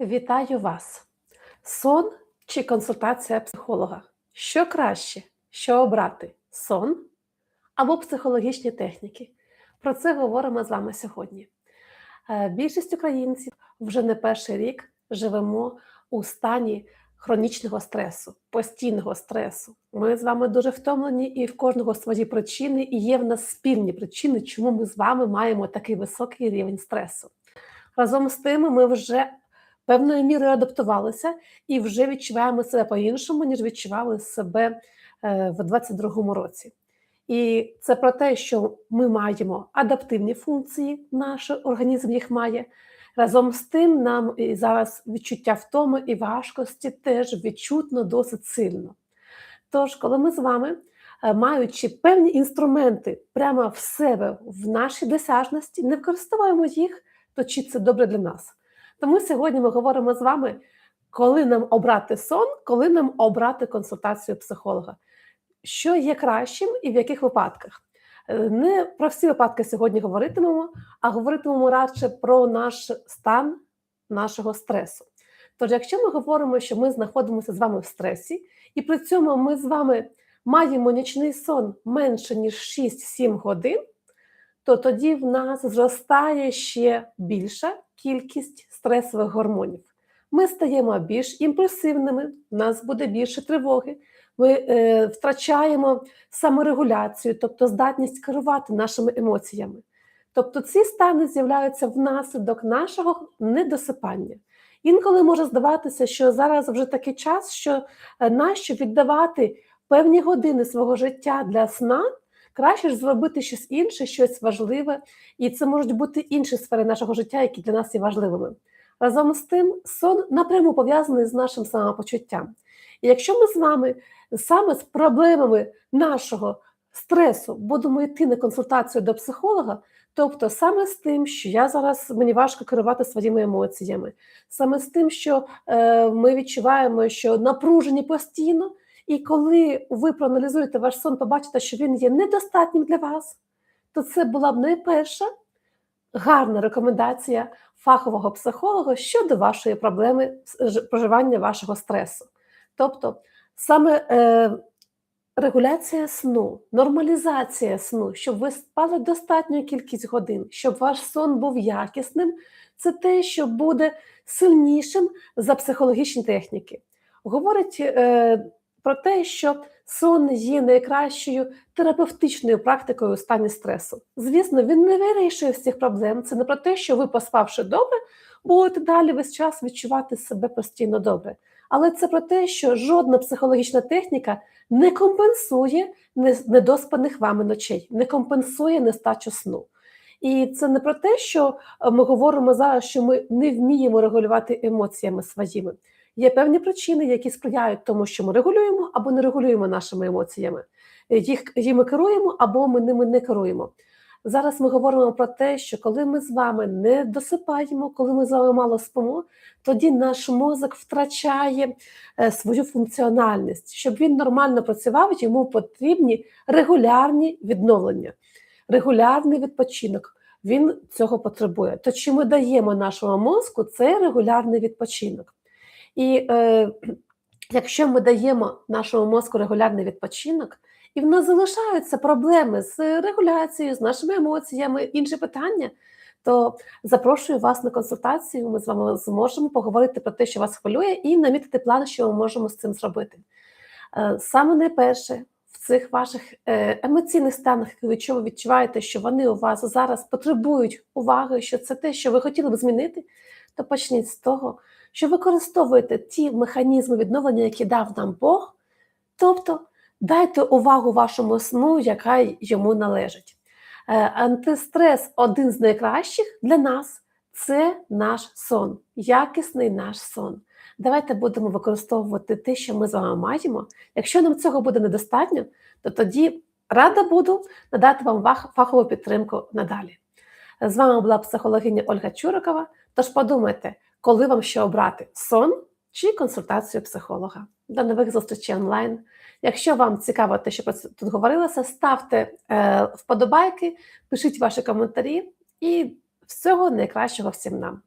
Вітаю вас! Сон чи консультація психолога? Що краще? Що обрати? Сон або психологічні техніки? Про це говоримо з вами сьогодні. Е, Більшість українців вже не перший рік живемо у стані хронічного стресу, постійного стресу. Ми з вами дуже втомлені, і в кожного свої причини, і є в нас спільні причини, чому ми з вами маємо такий високий рівень стресу. Разом з тим, ми вже певною мірою адаптувалися і вже відчуваємо себе по-іншому, ніж відчували себе е, в 22-му році. І це про те, що ми маємо адаптивні функції, наш організм їх має. Разом з тим, нам і зараз відчуття втоми і важкості теж відчутно досить сильно. Тож, коли ми з вами, е, маючи певні інструменти прямо в себе, в нашій досяжності, не використовуємо їх, то чи це добре для нас? Тому сьогодні ми говоримо з вами, коли нам обрати сон, коли нам обрати консультацію психолога, що є кращим і в яких випадках. Е, Не про всі випадки сьогодні говоритимемо, а говоритимемо радше про наш стан нашого стресу. Тож, якщо ми говоримо, що ми знаходимося з вами в стресі, і при цьому ми з вами маємо нічний сон менше ніж 6-7 годин, то тоді в нас зростає ще більша кількість стресових гормонів. Ми стаємо більш імпульсивними, в нас буде більше тривоги, ми е, втрачаємо саморегуляцію, тобто здатність керувати нашими емоціями. Тобто ці стани з'являються внаслідок нашого недосипання. Інколи може здаватися, що зараз вже такий час, що е, нащо віддавати певні години свого життя для сна, краще ж зробити щось інше, щось важливе, і це можуть бути інші сфери нашого життя, які для нас є важливими. Разом з тим, сон напряму пов'язаний з нашим самопочуттям. І якщо ми з вами саме з проблемами нашого стресу будемо йти на консультацію до психолога, тобто саме з тим, що я зараз мені важко керувати своїми емоціями, саме з тим, що е, ми відчуваємо, що напружені постійно, і коли ви проаналізуєте ваш сон, побачите, що він є недостатнім для вас, то це була б найперша гарна рекомендація фахового психолога щодо вашої проблеми проживання вашого стресу. Тобто, саме е, регуляція сну, нормалізація сну, щоб ви спали достатню кількість годин, щоб ваш сон був якісним, це те, що буде сильнішим за психологічні техніки. Говорить е, про те, що сон є найкращою терапевтичною практикою у стані стресу. Звісно, він не вирішує всіх проблем. Це не про те, що ви, поспавши добре, будете далі весь час відчувати себе постійно добре. Але це про те, що жодна психологічна техніка не компенсує недоспаних вами ночей, не компенсує нестачу сну. І це не про те, що е, ми говоримо зараз, що ми не вміємо регулювати емоціями своїми. Є певні причини, які сприяють тому, що ми регулюємо або не регулюємо нашими емоціями. Е, Їх їми керуємо або ми ними не керуємо. Зараз ми говоримо про те, що коли ми з вами не досипаємо, коли ми з вами мало спимо, тоді наш мозок втрачає е, свою функціональність. Щоб він нормально працював, йому потрібні регулярні відновлення, регулярний відпочинок. Він цього потребує. То чи ми даємо нашому мозку цей регулярний відпочинок? І е, якщо ми даємо нашому мозку регулярний відпочинок, і в нас залишаються проблеми з регуляцією, з нашими емоціями, інші питання, то запрошую вас на консультацію. Ми з вами зможемо поговорити про те, що вас хвилює, і намітити план, що ми можемо з цим зробити. Е, Саме найперше в цих ваших е, емоційних станах, якщо ви відчуваєте, що вони у вас зараз потребують уваги, що це те, що ви хотіли б змінити, то почніть з того, що використовуєте ті механізми відновлення, які дав нам Бог, тобто дайте увагу вашому сну, яка йому належить. Е, Антистрес один з найкращих для нас це наш сон, якісний наш сон. Давайте будемо використовувати те, що ми з вами маємо. Якщо нам цього буде недостатньо, то тоді рада буду надати вам фахову підтримку надалі. З вами була психологиня Ольга Чурикова. Тож подумайте, коли вам ще обрати сон чи консультацію психолога. До нових зустрічей онлайн. Якщо вам цікаво те, що тут говорилося, ставте е, вподобайки, пишіть ваші коментарі і всього найкращого всім нам.